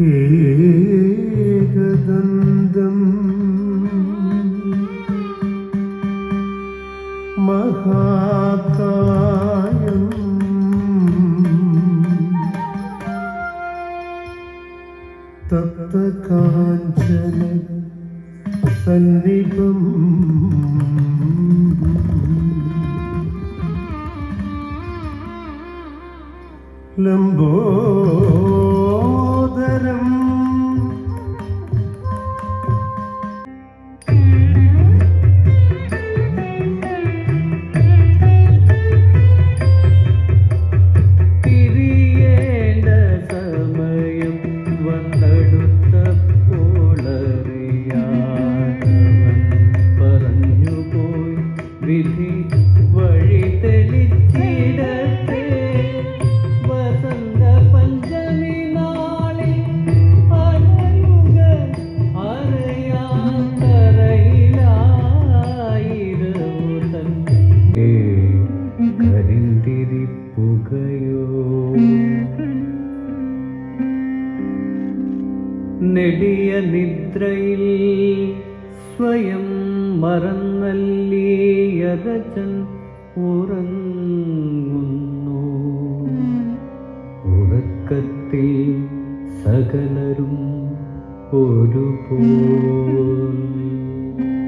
ഏകദന്തം. മഹാകായം. തപ്തകാഞ്ചന സന്നിപം ലംബോദരം നെടിയ നിദ്രയിൽ സ്വയം മറന്നല്ലേയരചൻ ഉറങ്ങുന്നു. ഉറക്കത്തിൽ സകലരും ഒരുപോൽ